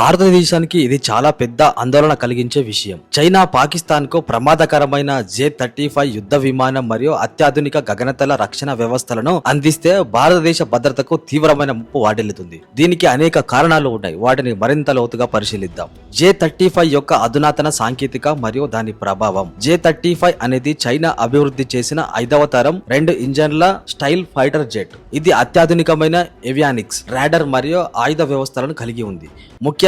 భారతదేశానికి ఇది చాలా పెద్ద ఆందోళన కలిగించే విషయం. చైనా పాకిస్తాన్కు ప్రమాదకరమైన జే థర్టీ ఫైవ్ యుద్ధ విమానం మరియు అత్యాధునిక గగనతల రక్షణ వ్యవస్థలను అందిస్తే భారతదేశ భద్రతకు తీవ్రమైన ముప్పు వాటిల్లుతుంది. దీనికి అనేక కారణాలు ఉన్నాయి. వాటిని మరింత లోతుగా పరిశీలిద్దాం. జే థర్టీ ఫైవ్ యొక్క అధునాతన సాంకేతిక మరియు దాని ప్రభావం. జే థర్టీ ఫైవ్ అనేది చైనా అభివృద్ధి చేసిన ఐదవ తరం రెండు ఇంజన్ల స్టైల్ ఫైటర్ జెట్. ఇది అత్యాధునికమైన ఎవియానిక్స్ రాడర్ మరియు ఆయుధ వ్యవస్థలను కలిగి ఉంది.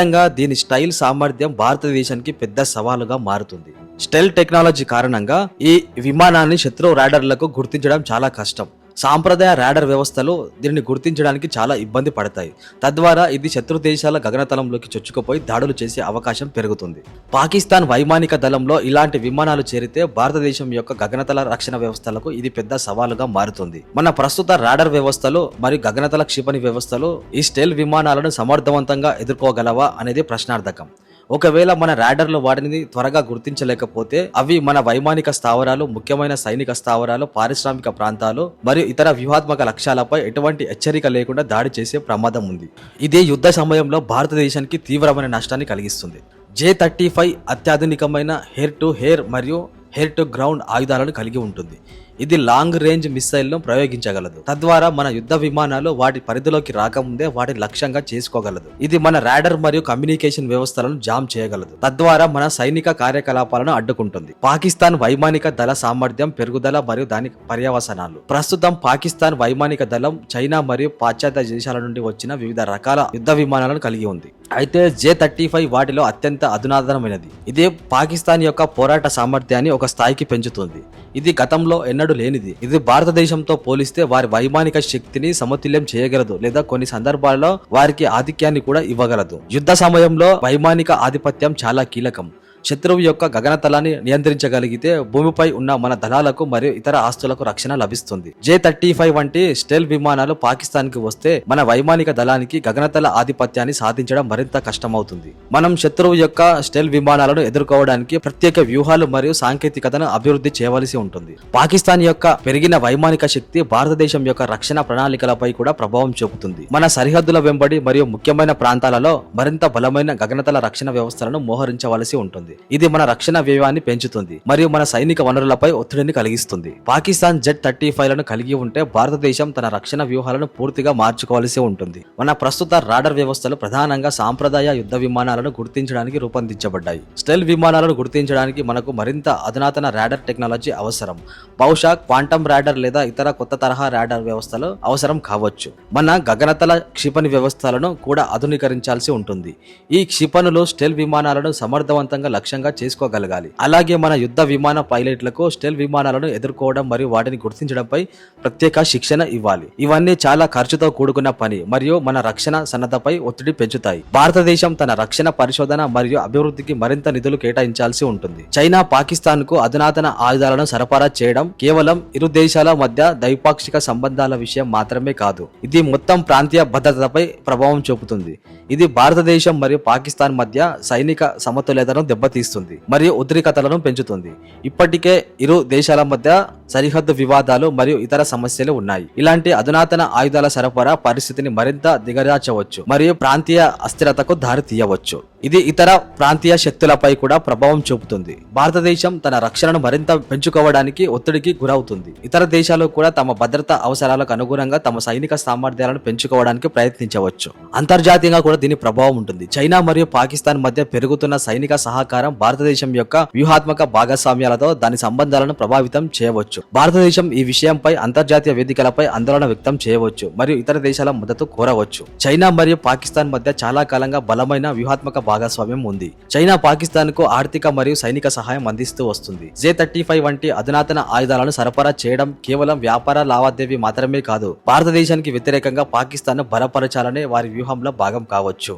ముఖ్యంగా దీని స్టైల్ సామర్థ్యం భారతదేశానికి పెద్ద సవాలుగా మారుతుంది. స్టైల్ టెక్నాలజీ కారణంగా ఈ విమానాన్ని శత్రు రాడర్లకు గుర్తించడం చాలా కష్టం. సాంప్రదాయ రాడర్ వ్యవస్థలు దీనిని గుర్తించడానికి చాలా ఇబ్బంది పడతాయి. తద్వారా ఇది శత్రు దేశాల గగనతలంలోకి చొచ్చుకుపోయి దాడులు చేసే అవకాశం పెరుగుతుంది. పాకిస్తాన్ వైమానిక దళంలో ఇలాంటి విమానాలు చేరితే భారతదేశం యొక్క గగనతల రక్షణ వ్యవస్థలకు ఇది పెద్ద సవాలుగా మారుతుంది. మన ప్రస్తుత రాడర్ వ్యవస్థలు మరియు గగనతల క్షిపణి వ్యవస్థలు ఈ స్టెల్ విమానాలను సమర్థవంతంగా ఎదుర్కోగలవా అనేది ప్రశ్నార్థకం. ఒకవేళ మన రాడర్లు వాటిని త్వరగా గుర్తించలేకపోతే అవి మన వైమానిక స్థావరాలు ముఖ్యమైన సైనిక స్థావరాలు పారిశ్రామిక ప్రాంతాలు మరియు ఇతర వ్యూహాత్మక లక్ష్యాలపై ఎటువంటి హెచ్చరిక లేకుండా దాడి చేసే ప్రమాదం ఉంది. ఇదే యుద్ధ సమయంలో భారతదేశానికి తీవ్రమైన నష్టాన్ని కలిగిస్తుంది. జే థర్టీ ఫైవ్ అత్యాధునికమైన హెయిర్ టు హెయిర్ మరియు హెయిర్ టు గ్రౌండ్ ఆయుధాలను కలిగి ఉంటుంది. ఇది లాంగ్ రేంజ్ మిసైల్ను ప్రయోగించగలదు. తద్వారా మన యుద్ధ విమానాలు వాటి పరిధిలోకి రాకముందే వాటిని లక్ష్యంగా చేసుకోగలదు. ఇది మన రాడర్ మరియు కమ్యూనికేషన్ వ్యవస్థలను జామ్ చేయగలదు. తద్వారా మన సైనిక కార్యకలాపాలను అడ్డుకుంటుంది. పాకిస్తాన్ వైమానిక దళ సామర్థ్యం పెరుగుదల మరియు దాని పర్యవసనాలు. ప్రస్తుతం పాకిస్తాన్ వైమానిక దళం చైనా మరియు పాశ్చాత్య దేశాల నుండి వచ్చిన వివిధ రకాల యుద్ధ విమానాలను కలిగి ఉంది. అయితే జే థర్టీ ఫైవ్ వాటిలో అత్యంత అధునాతనమైనది. ఇది పాకిస్తాన్ యొక్క పోరాట సామర్థ్యాన్ని ఒక స్థాయికి పెంచుతుంది. ఇది గతంలో ఎన్నడూ లేనిది. ఇది భారతదేశంతో పోలిస్తే వారి వైమానిక శక్తిని సమతుల్యం చేయగలదు లేదా కొన్ని సందర్భాల్లో వారికి ఆధిక్యాన్ని కూడా ఇవ్వగలదు. యుద్ధ సమయంలో వైమానిక ఆధిపత్యం చాలా కీలకం. శత్రువు యొక్క గగనతలాన్ని నియంత్రించగలిగితే భూమిపై ఉన్న మన దళాలకు మరియు ఇతర ఆస్తులకు రక్షణ లభిస్తుంది. జే థర్టీ ఫైవ్ వంటి స్టెల్ విమానాలు పాకిస్తాన్కి వస్తే మన వైమానిక దళానికి గగనతల ఆధిపత్యాన్ని సాధించడం మరింత కష్టమవుతుంది. మనం శత్రువు యొక్క స్టెల్ విమానాలను ఎదుర్కోవడానికి ప్రత్యేక వ్యూహాలు మరియు సాంకేతికతను అభివృద్ధి చేయవలసి ఉంటుంది. పాకిస్తాన్ యొక్క పెరిగిన వైమానిక శక్తి భారతదేశం యొక్క రక్షణ ప్రణాళికలపై కూడా ప్రభావం చూపుతుంది. మన సరిహద్దుల వెంబడి మరియు ముఖ్యమైన ప్రాంతాలలో మరింత బలమైన గగనతల రక్షణ వ్యవస్థలను మోహరించవలసి ఉంటుంది. ఇది మన రక్షణ వ్యయాన్ని పెంచుతుంది మరియు మన సైనిక వనరులపై ఒత్తిడిని కలిగిస్తుంది. పాకిస్తాన్ జెట్ థర్టీ ఫైవ్లను కలిగి ఉంటే భారతదేశం తన రక్షణ వ్యూహాలను పూర్తిగా మార్చుకోవాల్సి ఉంటుంది. మన ప్రస్తుత రాడర్ వ్యవస్థలు ప్రధానంగా సాంప్రదాయ యుద్ధ విమానాలను గుర్తించడానికి రూపొందించబడ్డాయి. స్టెల్ విమానాలను గుర్తించడానికి మనకు మరింత అధునాతన రాడర్ టెక్నాలజీ అవసరం. బహుశా క్వాంటమ్ రాడర్ లేదా ఇతర కొత్త తరహా రాడర్ వ్యవస్థలు అవసరం కావచ్చు. మన గగనతల క్షిపణి వ్యవస్థలను కూడా ఆధునీకరించాల్సి ఉంటుంది. ఈ క్షిపణులు స్టెల్ విమానాలను సమర్థవంతంగా లక్ష్యంగా చేసుకోగలగాలి. అలాగే మన యుద్ధ విమాన పైలట్లకు స్టెల్ విమానాలను ఎదుర్కోవడం మరియు వాటిని గుర్తించడంపై ప్రత్యేక శిక్షణ ఇవ్వాలి. ఇవన్నీ చాలా ఖర్చుతో కూడుకున్న పని మరియు మన రక్షణ సన్నద్ధపై ఒత్తిడి పెంచుతాయి. భారతదేశం తన రక్షణ పరిశోధన మరియు అభివృద్ధికి మరింత నిధులు కేటాయించాల్సి ఉంటుంది. చైనా పాకిస్తాన్కు అధునాతన ఆయుధాలను సరఫరా చేయడం కేవలం ఇరు దేశాల మధ్య ద్వైపాక్షిక సంబంధాల విషయం మాత్రమే కాదు. ఇది మొత్తం ప్రాంతీయ భద్రతపై ప్రభావం చూపుతుంది. ఇది భారతదేశం మరియు పాకిస్తాన్ మధ్య సైనిక సమతుల్యతను తీస్తుంది మరియు ఉద్రిక్తలను పెంచుతుంది. ఇప్పటికే ఇరు దేశాల మధ్య సరిహద్దు వివాదాలు మరియు ఇతర సమస్యలు ఉన్నాయి. ఇలాంటి అధునాతన ఆయుధాల సరఫరా పరిస్థితిని మరింత దిగజార్చవచ్చు మరియు ప్రాంతీయ అస్థిరతకు దారి తీయవచ్చు. ఇది ఇతర ప్రాంతీయ శక్తులపై కూడా ప్రభావం చూపుతుంది. భారతదేశం తన రక్షణను మరింత పెంచుకోవడానికి ఒత్తిడికి గురవుతుంది. ఇతర దేశాలు కూడా తమ భద్రతా అవసరాలకు అనుగుణంగా తమ సైనిక సామర్థ్యాలను పెంచుకోవడానికి ప్రయత్నించవచ్చు. అంతర్జాతీయంగా కూడా దీని ప్రభావం ఉంటుంది. చైనా మరియు పాకిస్తాన్ మధ్య పెరుగుతున్న సైనిక సహకారం భారతదేశం యొక్క వ్యూహాత్మక భాగస్వామ్యాలతో దాని సంబంధాలను ప్రభావితం చేయవచ్చు. భారతదేశం ఈ విషయంపై అంతర్జాతీయ వేదికలపై ఆందోళన వ్యక్తం చేయవచ్చు మరియు ఇతర దేశాల మద్దతు కోరవచ్చు. చైనా మరియు పాకిస్తాన్ మధ్య చాలా కాలంగా బలమైన వ్యూహాత్మక భాగస్వామ్యం ఉంది. చైనా పాకిస్తాన్కు ఆర్థిక మరియు సైనిక సహాయం అందిస్తూ వస్తుంది. జే థర్టీ ఫైవ్ వంటి అధునాతన ఆయుధాలను సరఫరా చేయడం కేవలం వ్యాపార లావాదేవీ మాత్రమే కాదు భారతదేశానికి వ్యతిరేకంగా పాకిస్తాన్ను బలపరచాలనే వారి వ్యూహంలో భాగం కావచ్చు.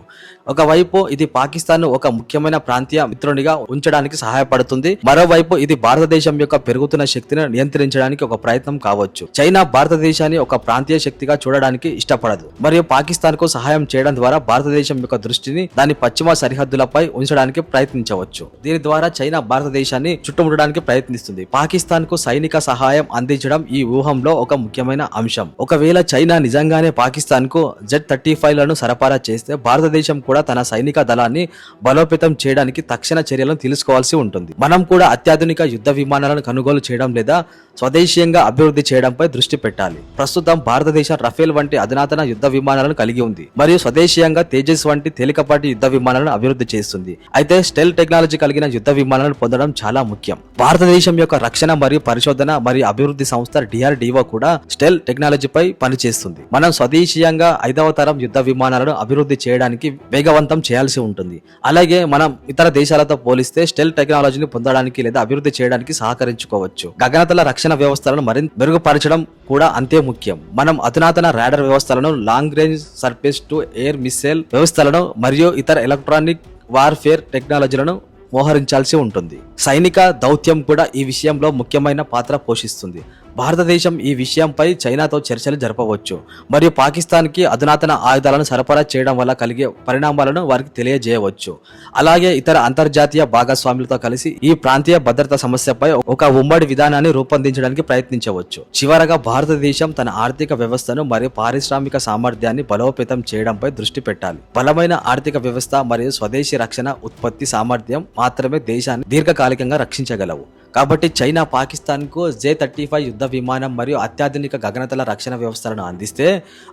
ఒకవైపు ఇది పాకిస్తాన్ ఒక ముఖ్యమైన ప్రాంతీయ మిత్రునిగా ఉంచడానికి సహాయపడుతుంది. మరోవైపు ఇది భారతదేశం యొక్క పెరుగుతున్న శక్తిని నియంత్రించడానికి ఒక ప్రయత్నం కావచ్చు. చైనా భారతదేశాన్ని ఒక ప్రాంతీయ శక్తిగా చూడడానికి ఇష్టపడదు. మరియు పాకిస్తాన్కు సహాయం చేయడం ద్వారా భారతదేశం యొక్క దృష్టిని దాని పశ్చిమ సరిహద్దులపై ఉంచడానికి ప్రయత్నించవచ్చు. దీని ద్వారా చైనా భారతదేశాన్ని చుట్టుముట్టడానికి ప్రయత్నిస్తుంది. పాకిస్తాన్కు సైనిక సహాయం అందించడం ఈ వ్యూహంలో ఒక ముఖ్యమైన అంశం. ఒకవేళ చైనా నిజంగానే పాకిస్తాన్కు జెడ్ థర్టీ ఫైవ్లను సరఫరా చేస్తే భారతదేశం కూడా తన సైనిక దళాన్ని బలోపేతం చేయడానికి తక్షణ చర్యలను తీసుకోవాల్సి ఉంటుంది. మనం కూడా అత్యాధునిక యుద్ధ విమానాలను కొనుగోలు చేయడం లేదా స్వదేశీయంగా అభివృద్ధి చేయడంపై దృష్టి పెట్టాలి. ప్రస్తుతం భారతదేశం రఫేల్ వంటి అధునాతన యుద్ధ విమానాలను కలిగి ఉంది. మరియు స్వదేశీయంగా తేజస్ వంటి తేలికపాటి యుద్ధ విమానాలను అభివృద్ధి చేస్తుంది. అయితే స్టెల్ టెక్నాలజీ కలిగిన యుద్ధ విమానాలను పొందడం చాలా ముఖ్యం. భారతదేశం యొక్క రక్షణ మరియు పరిశోధన మరియు అభివృద్ధి సంస్థ డిఆర్డిఓ కూడా స్టెల్ టెక్నాలజీపై పనిచేస్తుంది. మనం స్వదేశీయంగా ఐదవ తరం యుద్ధ విమానాలను అభివృద్ధి చేయడానికి వేగవంతం చేయాల్సి ఉంటుంది. అలాగే మనం ఇతర దేశాల దేశాలతో పోలిస్తే స్టెల్ టెక్నాలజీని పొందడానికి లేదా అభివృద్ధి చేయడానికి సహకరించుకోవచ్చు. గగనతల రక్షణ వ్యవస్థలను మరింత మెరుగుపరచడం కూడా అంతే ముఖ్యం. మనం అధునాతన రాడర్ వ్యవస్థలను long range surface to air missile వ్యవస్థలను మరియు ఇతర ఎలక్ట్రానిక్ వార్ఫేర్ టెక్నాలజీలను మోహరించాల్సి ఉంటుంది. సైనిక దౌత్యం కూడా ఈ విషయంలో ముఖ్యమైన పాత్ర పోషిస్తుంది. భారతదేశం ఈ విషయంపై చైనాతో చర్చలు జరపవచ్చు. మరియు పాకిస్తాన్కి అధునాతన ఆయుధాలను సరఫరా చేయడం వల్ల కలిగే పరిణామాలను వారికి తెలియజేయవచ్చు. అలాగే ఇతర అంతర్జాతీయ భాగస్వాములతో కలిసి ఈ ప్రాంతీయ భద్రతా సమస్యపై ఒక ఉమ్మడి విధానాన్ని రూపొందించడానికి ప్రయత్నించవచ్చు. చివరగా భారతదేశం తన ఆర్థిక వ్యవస్థను మరియు పారిశ్రామిక సామర్థ్యాన్ని బలోపేతం చేయడంపై దృష్టి పెట్టాలి. బలమైన ఆర్థిక వ్యవస్థ మరియు స్వదేశీ రక్షణ ఉత్పత్తి సామర్థ్యం మాత్రమే దేశాన్ని దీర్ఘకాలికంగా రక్షించగలవు. కాబట్టి చైనా పాకిస్తాన్కు జే థర్టీ ఫైవ్ యుద్ధ విమానం మరియు అత్యాధునిక గగనతల రక్షణ వ్యవస్థలను అందిస్తే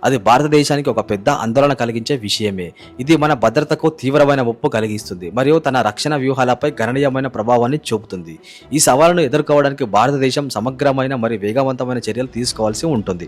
అది భారతదేశానికి ఒక పెద్ద ఆందోళన కలిగించే విషయమే. ఇది మన భద్రతకు తీవ్రమైన ముప్పు కలిగిస్తుంది మరియు తన రక్షణ వ్యూహాలపై గణనీయమైన ప్రభావాన్ని చూపుతుంది. ఈ సవాలును ఎదుర్కోవడానికి భారతదేశం సమగ్రమైన మరియు వేగవంతమైన చర్యలు తీసుకోవాల్సి ఉంటుంది.